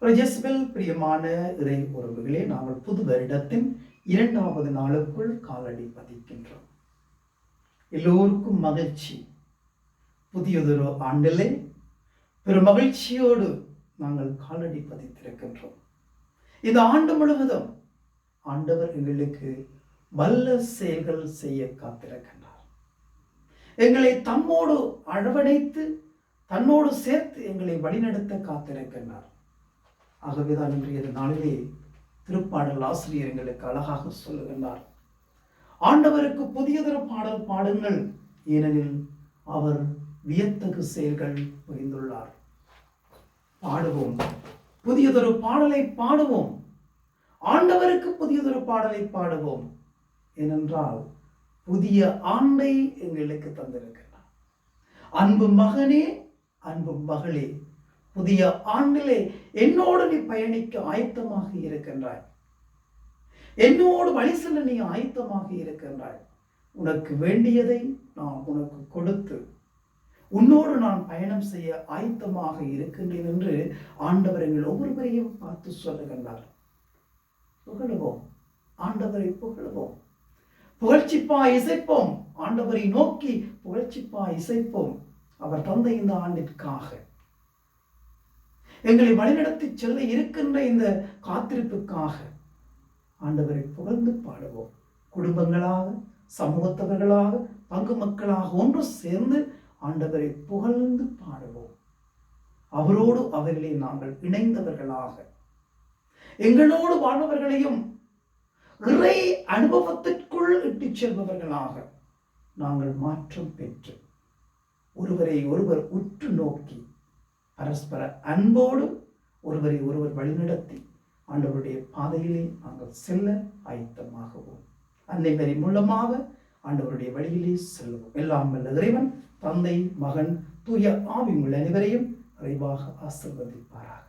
ரஜஸ்பில் பிரியமான இறை உறவுகளே நாங்கள் புது வருடத்தின் இரண்டாவது நாளுக்குள் காலடி பதிக்கின்றோம். எல்லோருக்கும் மகிழ்ச்சி. புதியதொரு ஆண்டிலே பெரும் மகிழ்ச்சியோடு நாங்கள் காலடி பதித்திருக்கின்றோம். இந்த ஆண்டு முழுவதும் ஆண்டவர் எங்களுக்கு வல்ல செயல்கள் செய்ய காத்திருக்கின்றார். எங்களை தம்மோடு அழவணைத்து தன்னோடு சேர்த்து எங்களை வழிநடத்த காத்திருக்கின்றார். ஆகவேதான் இன்றைய நாளிலே திருப்பாடல் ஆசிரியர் எங்களுக்கு அழகாக சொல்லுகின்றார். ஆண்டவருக்கு புதியதொரு பாடல் பாடுங்கள். ஏனெனில் அவர் வியத்தகு செயல்கள் புரிந்துள்ளார். பாடுவோம். புதியதொரு பாடலை பாடுவோம். ஆண்டவருக்கு புதியதொரு பாடலை பாடுவோம். ஏனென்றால் புதிய ஆண்டை எங்களுக்கு தந்திருக்கிறார் அன்பு மகனே அன்பு மகளே புதிய ஆண்டிலே என்னோடு நீ பயணிக்க ஆயத்தமாக இருக்கின்றாய். என்னோடு வழி செல்ல நீ ஆயத்தமாக இருக்கின்றாய். உனக்கு வேண்டியதை நான் உனக்கு கொடுத்து உன்னோடு நான் பயணம் செய்ய ஆயத்தமாக இருக்கின்றேன் என்று ஆண்டவர் எங்கள் ஒவ்வொருவரையும் பார்த்து சொல்லுகின்றார். புகழுவோம். ஆண்டவரை புகழுவோம். புகழ்ச்சிப்பா இசைப்போம். ஆண்டவரை நோக்கி புகழ்ச்சிப்பா இசைப்போம். அவர் தந்த இந்த ஆண்டிற்காக. எங்களை வழிநடத்தி செல்ல இருக்கின்ற இந்த காத்திருப்புக்காக ஆண்டவரை புகழ்ந்து பாடுவோம். குடும்பங்களாக சமூகத்தவர்களாக பங்கு மக்களாக ஒன்று சேர்ந்து ஆண்டவரை புகழ்ந்து பாடுவோம். அவரோடு அவர்களை நாங்கள் இணைந்தவர்களாக எங்களோடு வாழ்பவர்களையும் இறை அனுபவத்திற்குள் இட்டுச் செல்பவர்களாக நாங்கள் மாற்றம் பெற்று ஒருவரை ஒருவர் உற்று நோக்கி பரஸ்பர அன்போடு ஒருவரை ஒருவர் வழிநடத்தி ஆண்டவருடைய பாதையிலே நாங்கள் செல்ல ஆயத்தமாகவும். அன்னை மரி மூலமாக ஆண்டவருடைய வழியிலே செல்வோம் எல்லாம் வல்ல இறைவன் தந்தை மகன் தூய ஆவி உள்ள அனைவரையும் விரைவாக ஆசிர்வதிப்பாராக.